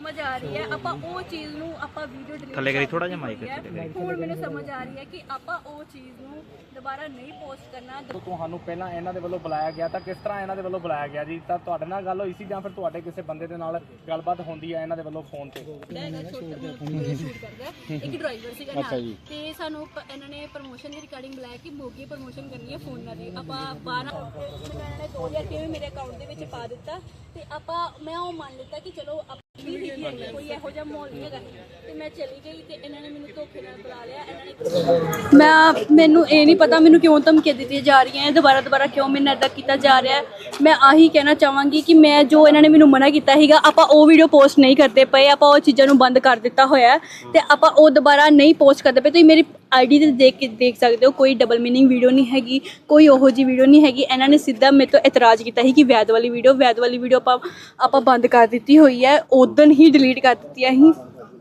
ਸਮਝ ਆ ਰਹੀ ਹੈ। ਆਪਾਂ ਉਹ ਚੀਜ਼ ਨੂੰ ਆਪਾਂ ਵੀਡੀਓ ਡਿਲੀਟ ਥੱਲੇ ਕਰੀ ਥੋੜ੍ਹਾ ਜਿਹਾ mic ਥੱਲੇ ਕਰੀ। ਹੁਣ ਮੈਨੂੰ ਸਮਝ ਆ ਰਹੀ ਹੈ ਕਿ ਆਪਾਂ ਉਹ ਚੀਜ਼ ਨੂੰ ਦੁਬਾਰਾ ਨਹੀਂ ਪੋਸਟ ਕਰਨਾ। ਤੁਹਾਨੂੰ ਪਹਿਲਾਂ ਇਹਨਾਂ ਦੇ ਵੱਲੋਂ ਬੁਲਾਇਆ ਗਿਆ ਤਾਂ ਕਿਸ ਤਰ੍ਹਾਂ ਇਹਨਾਂ ਦੇ ਵੱਲੋਂ ਬੁਲਾਇਆ ਗਿਆ ਜੀ? ਤਾਂ ਤੁਹਾਡੇ ਨਾਲ ਗੱਲ ਹੋਈ ਸੀ ਜਾਂ ਫਿਰ ਤੁਹਾਡੇ ਕਿਸੇ ਬੰਦੇ ਦੇ ਨਾਲ ਗੱਲਬਾਤ ਹੁੰਦੀ ਹੈ ਇਹਨਾਂ ਦੇ ਵੱਲੋਂ ਫੋਨ ਤੇ? ਹੈਗਾ ਛੋਟਾ ਸ਼ੂਟ ਕਰਦਾ ਹੈ। ਇੱਕ ਡਰਾਈਵਰ ਸੀਗਾ ਨਾਲ ਤੇ ਸਾਨੂੰ ਪ- ਇਹਨਾਂ ਨੇ ਪ੍ਰੋਮੋਸ਼ਨ ਦੀ ਰਿਕਾਰਡਿੰਗ ਬੁਲਾਇਆ ਕਿ ਮੋਗੀ ਪ੍ਰੋਮੋਸ਼ਨ ਕਰਨੀ ਹੈ ਫੋਨਾਂ ਦੀ ਆਪਾਂ 12 ਮੈਨੂੰ ਇਹਨਾਂ ਨੇ 2000 ਰੁਪਏ ਵੀ ਮੇਰੇ ਅਕਾਊਂਟ ਦੇ ਵਿੱਚ ਪਾ ਦਿੱਤਾ ਤੇ ਆਪਾਂ ਮੈਂ ਉਹ ਮੰਨ ਲਿੱਤਾ ਕਿ ਚਲੋ ਵੀ ਹੈਗੀ ਹੈ, ਕੋਈ ਇਹੋ ਜਿਹਾ ਮਾਹੌਲ ਨਹੀਂ ਹੈਗਾ ਤੇ ਮੈਂ ਚਲੀ ਗਈ ਤੇ ਇਹਨਾਂ ਨੇ ਮੈਨੂੰ ਧੋਖੇ ਨਾਲ ਬੁਲਾ ਲਿਆ ਇਹਨਾਂ ਨੇ ਮੈਂ ਮੈਨੂੰ ਇਹ ਨਹੀਂ ਪਤਾ ਮੈਨੂੰ ਕਿਉਂ ਧਮਕੀਆਂ ਦਿੱਤੀਆਂ ਜਾ ਰਹੀਆਂ ਹੈ ਦੁਬਾਰਾ ਦੁਬਾਰਾ ਕਿਉਂ ਮੈਨੂੰ ਇੱਦਾਂ ਕੀਤਾ ਜਾ ਰਿਹਾ ਹੈ ਮੈਂ ਆਹੀ ਕਹਿਣਾ ਚਾਹਾਂਗੀ ਕਿ ਮੈਂ ਜੋ ਇਹਨਾਂ ਨੇ ਮੈਨੂੰ ਮਨਾ ਕੀਤਾ ਸੀਗਾ ਆਪਾਂ ਉਹ ਵੀਡੀਓ ਪੋਸਟ ਨਹੀਂ ਕਰਦੇ ਪਏ ਆਪਾਂ ਉਹ ਚੀਜ਼ਾਂ ਨੂੰ ਬੰਦ ਕਰ ਦਿੱਤਾ ਹੋਇਆ ਹੈ ਤੇ ਆਪਾਂ ਉਹ ਦੁਬਾਰਾ ਨਹੀਂ ਪੋਸਟ ਕਰਦੇ ਪਏ ਤੁਸੀਂ ਮੇਰੀ ਆਈਡੀ ਤੇ ਦੇਖ ਕੇ ਦੇਖ ਸਕਦੇ ਹੋ, ਕੋਈ ਡਬਲ ਮੀਨਿੰਗ ਵੀਡੀਓ ਨਹੀਂ ਹੈਗੀ, ਕੋਈ ਉਹੋ ਜੀ ਵੀਡੀਓ ਨਹੀਂ ਹੈਗੀ। ਇਹਨਾਂ ਨੇ ਸਿੱਧਾ ਮੇਰੇ ਤੋਂ ਇਤਰਾਜ਼ ਕੀਤਾ ਸੀ ਕਿ ਵੈਦ ਵਾਲੀ ਵੀਡੀਓ ਵੈਦ ਵਾਲੀ ਵੀਡੀਓ ਆਪਾਂ ਆਪਾਂ ਬੰਦ ਕਰ ਦਿੱਤੀ ਹੋਈ ਹੈ ਉਦੋਂ ਹੀ ਡਿਲੀਟ ਕਰ ਦਿੱਤੀ ਹੈ ਅਸੀਂ।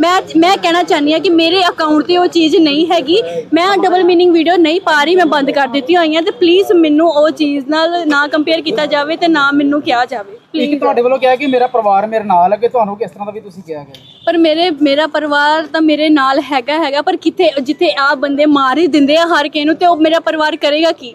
ਮੈਂ ਮੈਂ ਕਹਿਣਾ ਚਾਹੁੰਦੀ ਆ ਕਿ ਮੇਰੇ ਅਕਾਊਂਟ ਤੇ ਉਹ ਚੀਜ਼ ਨਹੀਂ ਹੈਗੀ। ਮੈਂ ਡਬਲ ਮੀਨਿੰਗ ਵੀਡੀਓ ਨਹੀਂ ਪਾ ਰਹੀ ਮੈਂ ਬੰਦ ਕਰ ਦਿੱਤੀ ਹੋਈਆਂ ਤੇ ਪਲੀਜ਼ ਮੈਨੂੰ ਉਹ ਚੀਜ਼ ਨਾਲ ਨਾ ਕੰਪੇਅਰ ਕੀਤਾ ਜਾਵੇ ਤੇ ਨਾ ਮੈਨੂੰ ਕਿਹਾ ਜਾਵੇ। ਇੱਕ ਤੁਹਾਡੇ ਵੱਲੋਂ ਕਿਹਾ ਕਿ ਮੇਰਾ ਪਰਿਵਾਰ ਮੇਰੇ ਨਾਲ ਹੈ ਕਿ ਤੁਹਾਨੂੰ ਕਿਸ ਤਰ੍ਹਾਂ ਦਾ ਵੀ ਤੁਸੀਂ ਕਿਹਾ ਗਿਆ? ਪਰ ਮੇਰੇ ਮੇਰਾ ਪਰਿਵਾਰ ਤਾਂ ਮੇਰੇ ਨਾਲ ਹੈਗਾ ਹੈਗਾ ਪਰ ਕਿੱਥੇ ਜਿੱਥੇ ਆ ਬੰਦੇ ਮਾਰ ਹੀ ਦਿੰਦੇ ਆ ਹਰ ਕਿਸੇ ਨੂੰ ਤੇ ਉਹ ਮੇਰਾ ਪਰਿਵਾਰ ਕਰੇਗਾ ਕੀ?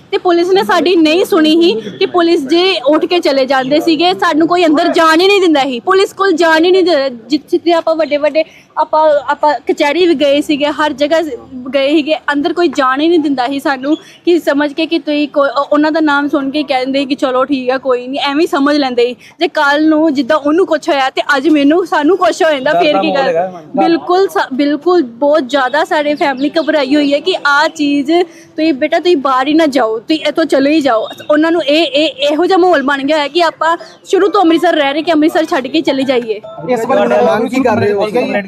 ਤੇ ਪੁਲਿਸ ਨੇ ਸਾਡੀ ਨਹੀਂ ਸੁਣੀ ਸੀ ਕਿ ਪੁਲਿਸ ਜੇ ਉੱਠ ਕੇ ਚਲੇ ਜਾਂਦੇ ਸੀਗੇ, ਸਾਨੂੰ ਕੋਈ ਅੰਦਰ ਜਾਣ ਹੀ ਨਹੀਂ ਦਿੰਦਾ ਸੀ। ਪੁਲਿਸ ਕੋਲ ਜਾਣ ਹੀ ਨਹੀਂ ਦਿੰਦਾ। ਜਿੱਥੇ ਆਪਾਂ ਵੱਡੇ ਵੱਡੇ ਆਪਾਂ ਆਪਾਂ ਕਚਹਿਰੀ ਵੀ ਗਏ ਸੀਗੇ ਹਰ ਜਗ੍ਹਾ ਗਏ ਸੀਗੇ ਅੰਦਰ ਕੋਈ ਜਾਣ ਹੀ ਨਹੀਂ ਦਿੰਦਾ ਸੀ ਸਾਨੂੰ ਕਿ ਸਮਝ ਕੇ ਕਿ ਤੁਸੀਂ ਉਹਨਾਂ ਦਾ ਨਾਮ ਸੁਣ ਕੇ ਕਹਿੰਦੇ ਕਿ ਚਲੋ ਠੀਕ ਆ ਕੋਈ ਨਹੀਂ ਐਵੇਂ ਹੀ ਸਮਝ ਲੈਂਦੇ ਸੀ। ਜੇ ਕੱਲ ਨੂੰ ਜਿੱਦਾਂ ਉਹਨੂੰ ਕੁਝ ਹੋਇਆ ਤੇ ਅੱਜ ਮੈਨੂੰ ਸਾਨੂੰ ਕੁਝ ਹੋ ਜਾਂਦਾ ਫੇਰ ਕੀ ਕਰ ਬਿਲਕੁਲ ਬਿਲਕੁਲ ਬਹੁਤ ਜ਼ਿਆਦਾ ਸਾਡੇ ਫੈਮਿਲੀ ਘਬਰਾਈ ਹੋਈ ਹੈ ਕਿ ਆ ਚੀਜ਼ ਤੁਸੀਂ ਬੇਟਾ ਤੁਸੀਂ ਬਾਹਰ ਹੀ ਨਾ ਜਾਓ ਤੁਸੀਂ ਇੱਥੋਂ ਚਲੇ ਹੀ ਜਾਓ। ਉਹਨਾਂ ਨੂੰ ਇਹ ਇਹ ਇਹੋ ਜਿਹਾ ਮਾਹੌਲ ਬਣ ਗਿਆ ਹੈ ਕਿ ਆਪਾਂ ਸ਼ੁਰੂ ਤੋਂ ਅੰਮ੍ਰਿਤਸਰ ਰਹਿ ਰਹੇ ਕਿ ਅੰਮ੍ਰਿਤਸਰ ਛੱਡ ਕੇ ਚਲੇ ਜਾਈਏ। ਇਸ ਬਾਰੇ ਮੰਗ ਕੀ ਕਰ ਰਹੇ ਹੋ? ਕੰਪਲੇਂਟ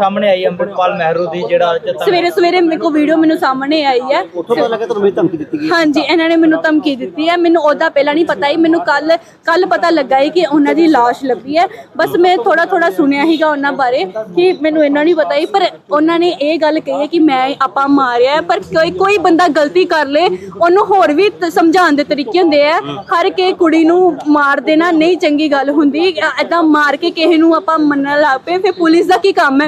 ਸਾਹਮਣੇ ਆਈ ਅੰਮ੍ਰਿਤਪਾਲ ਮਹਿਰੂ ਦੀ ਜਿਹੜਾ ਸਵੇਰੇ ਸਵੇਰੇ ਮੇਰੇ ਕੋਲ ਵੀਡੀਓ ਮੈਨੂੰ ਸਾਹਮਣੇ ਆਈ ਹੈ। ਉੱਥੋਂ ਪਤਾ ਲੱਗਾ ਤੁਹਾਨੂੰ ਇਹ ਧਮਕੀ ਦਿੱਤੀ ਗਈ ਹਾਂਜੀ ਇਹਨਾਂ ਨੇ ਮੈਨੂੰ ਧਮਕੀ ਦਿੱਤੀ ਹੈ। ਮੈਨੂੰ ਉਹਦਾ ਪਹਿਲਾਂ ਨਹੀਂ ਪਤਾ ਹੀ। ਮੈਨੂੰ ਕੱਲ ਕੱਲ ਪਤਾ ਲੱਗਾ ਹੈ ਕਿ ਉਹਨਾਂ ਦੀ ਲਾਸ਼ ਲੱਭੀ ਹੈ। ਬਸ ਮੈਂ ਥੋੜਾ ਥੋੜਾ ਸੁਣਿਆ ਹੀਗਾ ਉਹਨਾਂ ਬਾਰੇ ਕਿ ਮੈਨੂੰ ਇਹਨਾਂ ਨਹੀਂ ਪਤਾ ਹੀ ਪਰ ਉਹਨਾਂ ਨੇ ਇਹ ਗੱਲ ਕਹੀ ਹੈ ਕਿ ਮੈਂ ਆਪਾਂ ਮਾਰਿਆ ਹੈ, ਪਰ ਕੋਈ ਕੋਈ ਬੰਦਾ ਗਲਤੀ ਕਰ ਲੇ ਉਹਨੂੰ ਹੋਰ ਵੀ ਤ- ਸਮਝਾਉਣ ਦੇ ਤਰੀਕੇ ਹੁੰਦੇ ਆ। ਹਰ ਕੇ ਕੁੜੀ ਨੂੰ ਮਾਰ ਦੇਣਾ ਨਹੀਂ ਚੰਗੀ ਗੱਲ ਹੁੰਦੀ। ਐਦਾਂ ਮਾਰ ਕੇ ਕਿਸੇ ਨੂੰ ਆਪਾਂ ਮੰਨਣ ਲੱਗ ਪਏ ਫਿਰ ਪੁਲਿਸ ਦਾ ਕੀ ਕੰਮ ਹੈ?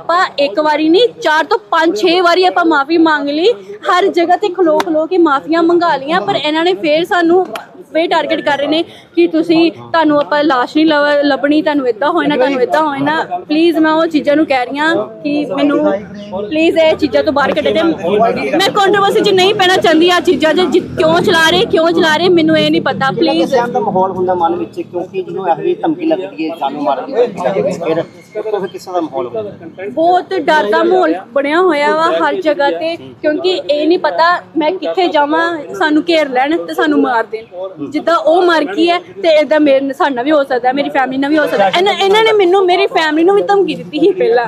ਆਪਾਂ ਇੱਕ ਵਾਰੀ ਨਹੀਂ ਚਾਰ ਤੋਂ ਪੰਜ ਛੇ ਵਾਰੀ ਆਪਾਂ ਮਾਫੀ ਮੰਗ ਲਈ। ਹਰ ਜਗ੍ਹਾ ਤੇ ਖਲੋ ਖਲੋ ਕੇ ਮਾਫੀਆਂ ਮੰਗਾ ਲੀਆਂ ਪਰ ਇਹਨਾਂ ਨੇ ਫੇਰ ਸਾਨੂੰ ਫੇਰ ਟਾਰਗੇਟ ਕਰ ਰਹੇ ਨੇ ਕਿ ਤੁਸੀਂ ਤੁਹਾਨੂੰ ਆਪਾਂ ਲਾਸ਼ ਨਹੀਂ ਲਵ- ਲੱਭਣੀ ਤੁਹਾਨੂੰ ਇਦਾਂ ਹੋਣਾ ਤੁਹਾਨੂੰ ਇਦਾਂ ਹੋਣਾ। ਪਲੀਜ਼ ਮੈਂ ਉਹ ਚੀਜ਼ਾਂ ਨੂੰ ਕਹਿ ਰਹੀ ਹਾਂ ਕਿ ਮੈਨੂੰ ਪਲੀਜ਼ ਇਹ ਚੀਜ਼ਾਂ ਤੋਂ ਬਾਹਰ ਕੱਢੇ। ਤੇ ਮੈਂ ਕੰਟਰੋਵਰਸੀ 'ਚ ਨਹੀਂ ਪੈਣਾ ਚਾਹੁੰਦੀ ਆ ਚੀਜ਼ਾਂ 'ਚ। ਜਿ- ਕਿਉਂ ਚਲਾ ਰਹੇ ਕਿਉਂ ਚਲਾ ਰਹੇ ਮੈਨੂੰ ਇਹ ਨਹੀਂ ਪਤਾ। ਪਲੀਜ਼ ਦਾ ਮਾਹੌਲ ਹੁੰਦਾ ਮਨ ਵਿੱਚ ਕਿਉਂਕਿ ਜਦੋਂ ਇਹੋ ਜਿਹੀ ਧਮਕੀ ਲੱਗਦੀ ਹੈ ਜਾਨੋਂ ਮਾਰ ਦੀ ਫਿਰ ਕਿਸ ਤਰ੍ਹਾਂ ਦਾ ਮਾਹੌਲ ਹੁੰਦਾ ਬਹੁਤ ਡਰ ਦਾ ਮਾਹੌਲ ਬਣਿਆ ਹੋਇਆ ਵਾ ਹਰ ਜਗ੍ਹਾ ਤੇ ਕਿਉਂਕਿ ਇਹ ਨਹੀਂ ਪਤਾ ਮੈਂ ਕਿੱਥੇ ਜਾਵਾਂ ਸਾਨੂੰ ਘੇਰ ਲੈਣ ਤੇ ਸਾਨੂੰ ਮਾਰ ਦੇਣ। ਜਿੱਦਾਂ ਉਹ ਮਰ ਗਈ ਹੈ ਤੇ ਇਦਾਂ ਮੇਰੇ ਸਾਡੇ ਨਾਲ ਵੀ ਹੋ ਸਕਦਾ ਮੇਰੀ ਫੈਮਿਲੀ ਨਾਲ ਵੀ ਹੋ ਸਕਦਾ। ਇਹਨਾਂ ਇਹਨਾਂ ਨੇ ਮੈਨੂੰ ਮੇਰੀ ਫੈਮਿਲੀ ਨੂੰ ਵੀ ਧਮਕੀ ਦਿੱਤੀ ਸੀ ਪਹਿਲਾਂ।